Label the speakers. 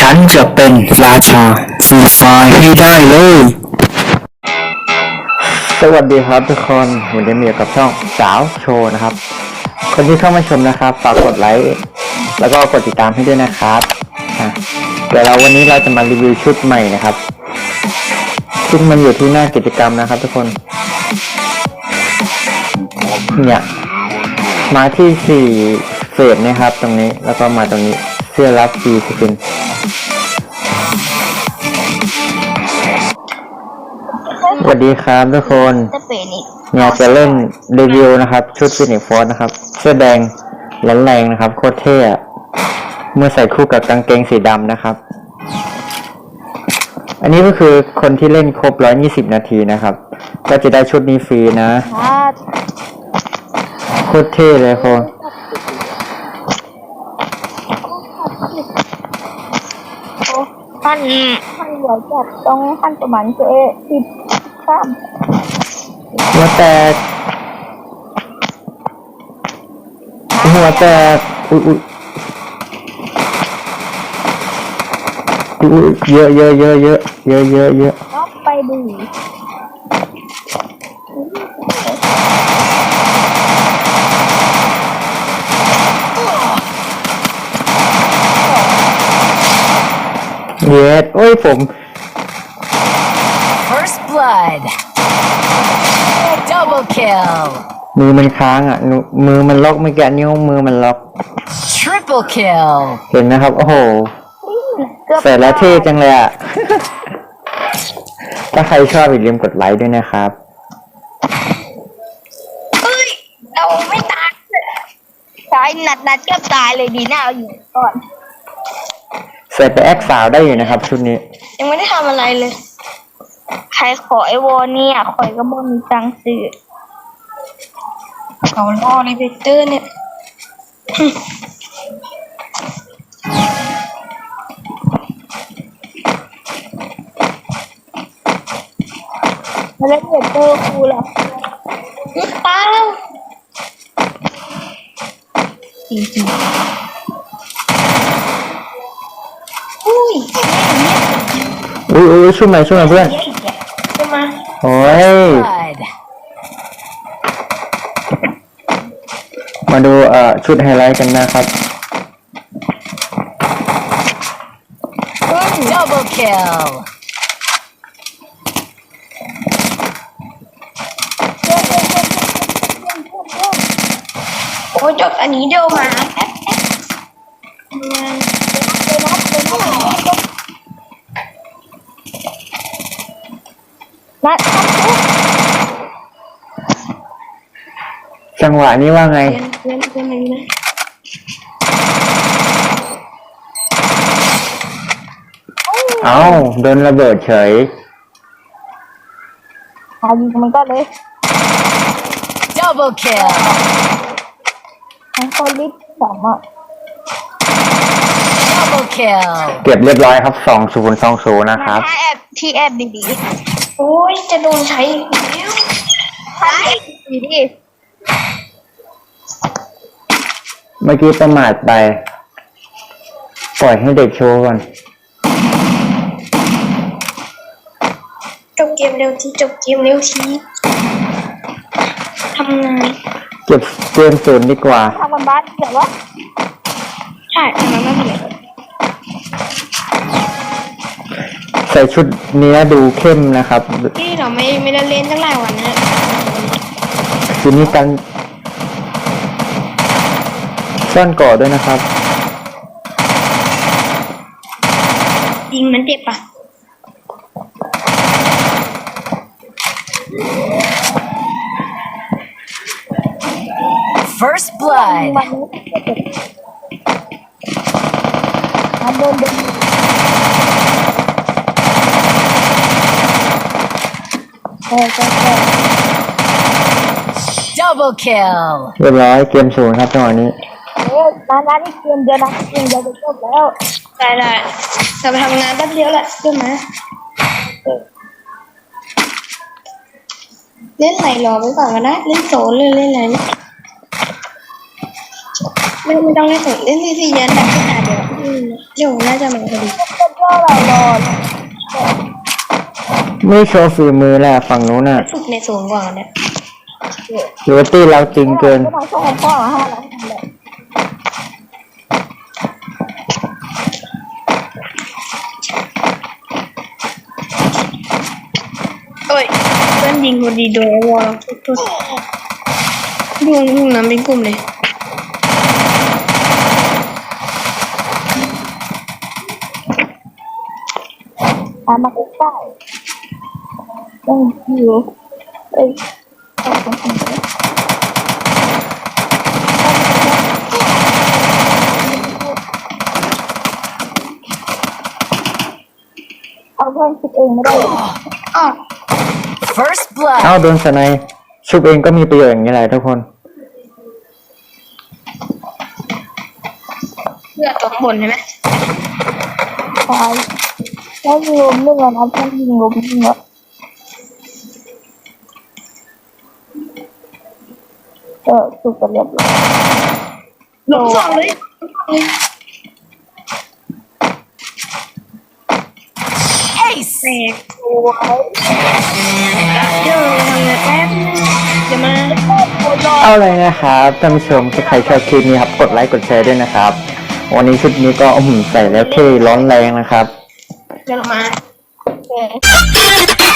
Speaker 1: ฉันจะเป็นราชาฟรีไฟร์ให้ได้เลย
Speaker 2: สวัสดีครับทุกคนวันนี้มียกับช่องสาวโชว์นะครับ คนที่เข้ามาชมนะครับฝากกดไลค์แล้วก็กดติดตามให้ด้วยนะครับเดี๋ยวเราวันนี้เราจะมารีวิวชุดใหม่นะครับซึ่งมันอยู่ที่หน้ากิจกรรมนะครับ ทุกคนเนี่ยมาที่สี่เฟสนะครับ ตรงนี้แล้วก็มาตรงนี้ เสื้อรับฟรีสกินสวัสดีครับทุกคน
Speaker 3: จะเป็นอีก
Speaker 2: เนี่ยจะเล่นรีวิวนะครับชุดฟินิกฟอร์นะครับ เสื้อแดงแรงแรงนะครับ โคตรเท่อะเมื่อใส่คู่กับกางเกงสีดำนะครับ อันนี้ก็คือคนที่เล่นครบ120นาทีนะครับ ก็จะได้ชุดนี้ฟรีนะ
Speaker 3: ถ้า
Speaker 2: โคตรเท่เลยโคน
Speaker 3: ท่านท่านเหลือจัดต้องท่านประมาณเจสิบสาม
Speaker 2: หัวแตก หัวแตก อุ้ยอุ้ยอุ้ยเยอะเยอะเยอะเยอะเยอะเยอะเยอะ
Speaker 3: ก็ไปดู
Speaker 2: เย็ดโอ้ยผม
Speaker 4: First blood. Double kill.
Speaker 2: มือมันค้างอะนูมือมันล็อกไม่แกะนิ้วมือมันล็อก
Speaker 4: Triple kill.
Speaker 2: เห็นนะครับ โอ้โห
Speaker 3: เกือบ
Speaker 2: ใส่แล้วเท่จังเลยอะ ถ้าใครชอบอย่าลืมกดไลค์ด้วยนะครับ
Speaker 3: เอ้ย เราไม่ตายตายนัดนัดก็ตายเลยดีหน้าเราอยู่ก่อน
Speaker 2: ใส่ไปแอคสาวได้อยู่นะครับ ชุดนี้
Speaker 3: ยังไม่ได้ทำอะไรเลย ใครขอไอวอเนี่ยขอยก็บ่มีตังค์ซื้อเขาล่อในเบเตอร์เนี่ย มาเล่นเบเตอร์กูเหรอเปล่าจริงๆอุ้ ย
Speaker 2: อุ้ยอุ้ยช่วยหน่อยช่วยหน่อยเพื่อน
Speaker 3: เยอะอีกอะจะมา
Speaker 2: โอ้ย
Speaker 4: Blood.
Speaker 2: มาดูเอ่อชุดไฮไลท์กันนะครับ
Speaker 4: Double kill.
Speaker 3: โอ้ยจบอันนี้เดียวมาแอ๊ะแอ๊ะนัด
Speaker 2: จังหวะนี้ว่าไง
Speaker 3: เล่นเล่นเล่นอะไรนะ
Speaker 2: เอ้าโดนระเบิดเฉย
Speaker 3: พายิงมันก็เลย
Speaker 4: Double kill.
Speaker 3: ทั้งคนลิฟสองอะ
Speaker 4: Double kill.
Speaker 2: เก็บเรียบร้อยครับสองศูนย์สองศูนย์นะครับ
Speaker 3: ถ้าแอบที่แอบดีๆ โอ้ยจะโดนใช้อีกแล้วใช้ดีดิ
Speaker 2: เมื่อกี้ประมาทไป ปล่อยให้เด็กโชว์ก่อน
Speaker 3: จบเกมเร็วทีจบเกมเร็วทีทำไง
Speaker 2: เก็บเกมศูนย์ดีกว่า
Speaker 3: ทำมันบ้านเดี๋ยววะใช่ทำมันบ้านเดี๋ยว
Speaker 2: ใส่ชุดเนี้ยดูเข้มนะครับ
Speaker 3: ที่เราไม่ไม่ได้เล่นตั้งหลายวันนะ
Speaker 2: ชุดนี้กันซ่อนก่อด้วยนะครับ
Speaker 3: ยิงมันเจ็บปะ
Speaker 4: First blood.
Speaker 3: วันนี้เจ็บมันโดนเดิน เออเออเออ
Speaker 4: Double kill.
Speaker 2: เรียบร้อยเกมศูนย์ครับจังหวะนี้
Speaker 3: เออร้านร้านอีกเกมเดียวนะเกมเดียวจะจบแล้วได้ได้จะไปทำงานแป๊บเดียวแหละใช่ไหมเล่นไหนรอไว้ก่อนก็ได้เล่นโซนเลยเล่นอะไรไม่ไม่ต้องเล่นโซนเล่นซีซียันแบบขนาดเดียวอืมเดี๋ยวน่าจะมาพอดี
Speaker 5: ก็ก็เรารอ
Speaker 2: ไม่โชว์ฝีมือแหละฝั่งนู้นน่ะ
Speaker 3: ฝึกในศูนย์ก่อนเนี่ย
Speaker 2: หรือว่าตีเราจริงเกิน
Speaker 5: ก็มาช่วยพ่อห้าเราทำเลย
Speaker 3: เอ้ยเพื่อนยิงพอดีโดนวอลทุกๆดูดูน้ำเป็นกลุ่มเลย
Speaker 5: ตามมาใกล้ๆ ต้องอยู่เอ้ยเอาคนทำเลยเอาเพื่อนคิดเองไม่ได้หรอ
Speaker 3: อ๋อ
Speaker 4: First blood.
Speaker 2: เอ้าโดนสไนยชุบเองก็มีประโยชน์อย่างนี้แหละทุกคน
Speaker 3: เพื่อตัวข้างบนใช่ไหม
Speaker 5: ตายแล้วยิงลมหนึ่งอะนะเพื่อนยิงลมหนึ่งอะ เออสุกกันเรียบร้อย
Speaker 3: หลงสองเลย
Speaker 4: Ace.
Speaker 3: แตกเดี๋ยวทำงานแป๊บนึงเดี๋ยวมา
Speaker 2: เอาเลยนะครับท่านผู้ชมถ้าใครชอบคลิปนี้ครับกดไลค์กดแชร์ด้วยนะครับ วันนี้ชุดนี้ก็อื้อหือใส่แล้วเท่ร้อนแรงนะครับ
Speaker 3: เดี๋ยวเรามา
Speaker 5: เออ